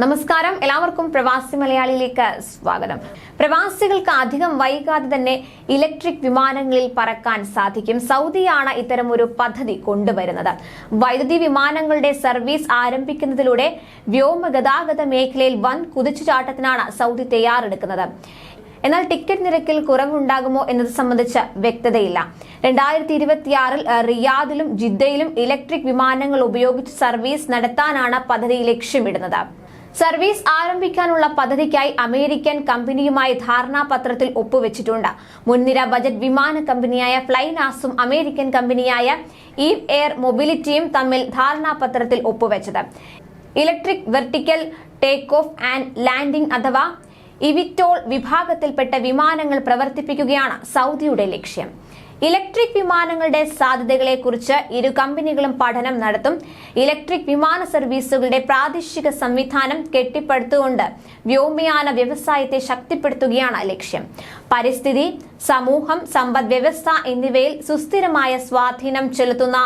നമസ്കാരം. എല്ലാവർക്കും പ്രവാസി മലയാളിയിലേക്ക് സ്വാഗതം. പ്രവാസികൾക്ക് അധികം വൈകാതെ തന്നെ ഇലക്ട്രിക് വിമാനങ്ങളിൽ പറക്കാൻ സാധിക്കും. സൗദിയാണ് ഇത്തരം ഒരു പദ്ധതി കൊണ്ടുവരുന്നത്. വൈദ്യുതി വിമാനങ്ങളുടെ സർവീസ് ആരംഭിക്കുന്നതിലൂടെ വ്യോമഗതാഗത മേഖലയിൽ വൻ കുതിച്ചുചാട്ടത്തിനാണ് സൗദി തയ്യാറെടുക്കുന്നത്. എന്നാൽ ടിക്കറ്റ് നിരക്കിൽ കുറവുണ്ടാകുമോ എന്നത് സംബന്ധിച്ച് വ്യക്തതയില്ല. രണ്ടായിരത്തി ഇരുപത്തിയാറിൽ റിയാദിലും ജിദ്ദയിലും ഇലക്ട്രിക് വിമാനങ്ങൾ ഉപയോഗിച്ച് സർവീസ് നടത്താനാണ് പദ്ധതി ലക്ഷ്യമിടുന്നത്. സർവീസ് ആരംഭിക്കാനുള്ള പദ്ധതിക്കായി അമേരിക്കൻ കമ്പനിയുമായി ധാരണാപത്രത്തിൽ ഒപ്പുവെച്ചിട്ടുണ്ട്. മുൻനിര ബജറ്റ് വിമാന കമ്പനിയായ ഫ്ലൈനാസും അമേരിക്കൻ കമ്പനിയായ ഈവ് എയർ മൊബിലിറ്റിയും തമ്മിൽ ധാരണാപത്രത്തിൽ ഒപ്പുവെച്ചത്. Electric vertical take off and landing അഥവാ ഇവിറ്റോൾ വിഭാഗത്തിൽപ്പെട്ട വിമാനങ്ങൾ പ്രവർത്തിപ്പിക്കുകയാണ് സൗദിയുടെ ലക്ഷ്യം. ഇലക്ട്രിക് വിമാനങ്ങളുടെ സാധ്യതകളെക്കുറിച്ച് ഇരു കമ്പനികളും പഠനം നടത്തും. ഇലക്ട്രിക് വിമാന സർവീസുകളുടെ പ്രാദേശിക സംവിധാനം കെട്ടിപ്പടുത്തുകൊണ്ട് വ്യോമയാന വ്യവസായത്തെ ശക്തിപ്പെടുത്തുകയാണ് ലക്ഷ്യം. പരിസ്ഥിതി സമൂഹം സമ്പദ് വ്യവസ്ഥ എന്നിവയിൽ സുസ്ഥിരമായ സ്വാധീനം ചെലുത്തുന്ന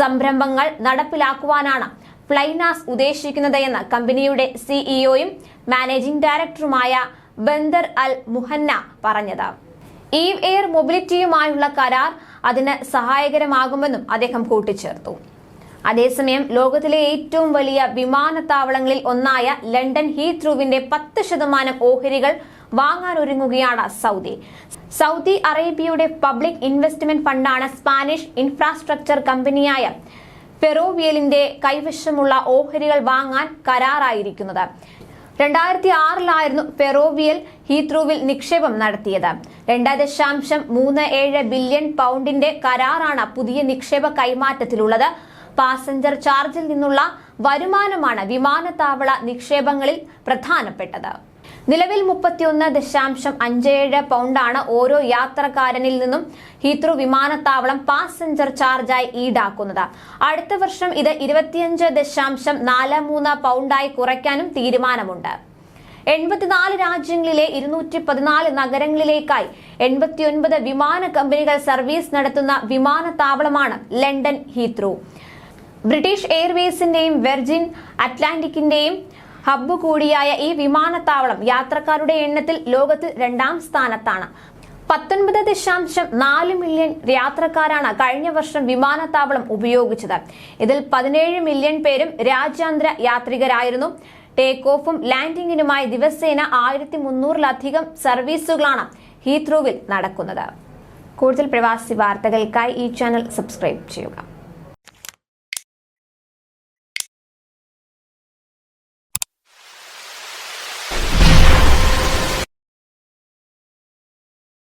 സംരംഭങ്ങൾ നടപ്പിലാക്കുവാനാണ് ഫ്ലൈനാസ് ഉദ്ദേശിക്കുന്നത് എന്ന് കമ്പനിയുടെ സിഇഒയും മാനേജിംഗ് ഡയറക്ടറുമായ ബന്ദർ അൽ മുഹന്ന പറഞ്ഞത്. ഈവ് എയർ മൊബിലിറ്റിയുമായുള്ള കരാർ അതിന് സഹായകരമാകുമെന്നും അദ്ദേഹം കൂട്ടിച്ചേർത്തു. അതേസമയം ലോകത്തിലെ ഏറ്റവും വലിയ വിമാനത്താവളങ്ങളിൽ ഒന്നായ ലണ്ടൻ ഹീത്രൂവിന്റെ പത്ത് ശതമാനം ഓഹരികൾ വാങ്ങാൻ ഒരുങ്ങുകയാണ് സൗദി. സൗദി അറേബ്യയുടെ പബ്ലിക് ഇൻവെസ്റ്റ്മെന്റ് ഫണ്ടാണ് സ്പാനിഷ് ഇൻഫ്രാസ്ട്രക്ചർ കമ്പനിയായ ഫെറോവിയലിന്റെ കൈവശമുള്ള ഓഹരികൾ വാങ്ങാൻ കരാറായിരിക്കുന്നത്. രണ്ടായിരത്തി ആറിലായിരുന്നു ഫെറോവിയൽ ഹീത്രൂവിൽ നിക്ഷേപം നടത്തിയത്. രണ്ട് ദശാംശം മൂന്ന് ഏഴ് ബില്യൺ പൗണ്ടിന്റെ കരാറാണ് പുതിയ നിക്ഷേപ കൈമാറ്റത്തിലുള്ളത്. പാസഞ്ചർ ചാർജിൽ നിന്നുള്ള വരുമാനമാണ് വിമാനത്താവള നിക്ഷേപങ്ങളിൽ പ്രധാനപ്പെട്ടത്. നിലവിൽ മുപ്പത്തിയൊന്ന് ദശാംശം അഞ്ചേഴ് പൗണ്ടാണ് ഓരോ യാത്രക്കാരനിൽ നിന്നും ഹീത്രൂ വിമാനത്താവളം പാസഞ്ചർ ചാർജായി ഈടാക്കുന്നത്. അടുത്ത വർഷം ഇത് ഇരുപത്തിയഞ്ച് ദശാംശം നാല് മൂന്ന് പൗണ്ടായി കുറയ്ക്കാനും തീരുമാനമുണ്ട്. എൺപത്തിനാല് രാജ്യങ്ങളിലെ ഇരുന്നൂറ്റി പതിനാല് നഗരങ്ങളിലേക്കായി എൺപത്തിയൊൻപത് വിമാന കമ്പനികൾ സർവീസ് നടത്തുന്ന വിമാനത്താവളമാണ് ലണ്ടൻ ഹീത്രൂ. ബ്രിട്ടീഷ് എയർവേസിന്റെയും വെർജിൻ അറ്റ്ലാന്റിക്കിന്റെയും ഹബ്ബ് കൂടിയായ ഈ വിമാനത്താവളം യാത്രക്കാരുടെ എണ്ണത്തിൽ ലോകത്തിൽ രണ്ടാം സ്ഥാനത്താണ്. പത്തൊൻപത് ദശാംശം നാല് മില്യൺ യാത്രക്കാരാണ് കഴിഞ്ഞ വർഷം വിമാനത്താവളം ഉപയോഗിച്ചത്. ഇതിൽ പതിനേഴ് മില്യൺ പേരും രാജ്യാന്തര യാത്രികരായിരുന്നു. ടേക്ക് ഓഫും ലാൻഡിംഗിനുമായി ദിവസേന ആയിരത്തി മുന്നൂറിലധികം സർവീസുകളാണ് ഹീത്രൂവിൽ നടക്കുന്നത്. കൂടുതൽ പ്രവാസി വാർത്തകൾക്കായി ഈ ചാനൽ സബ്സ്ക്രൈബ് ചെയ്യുക.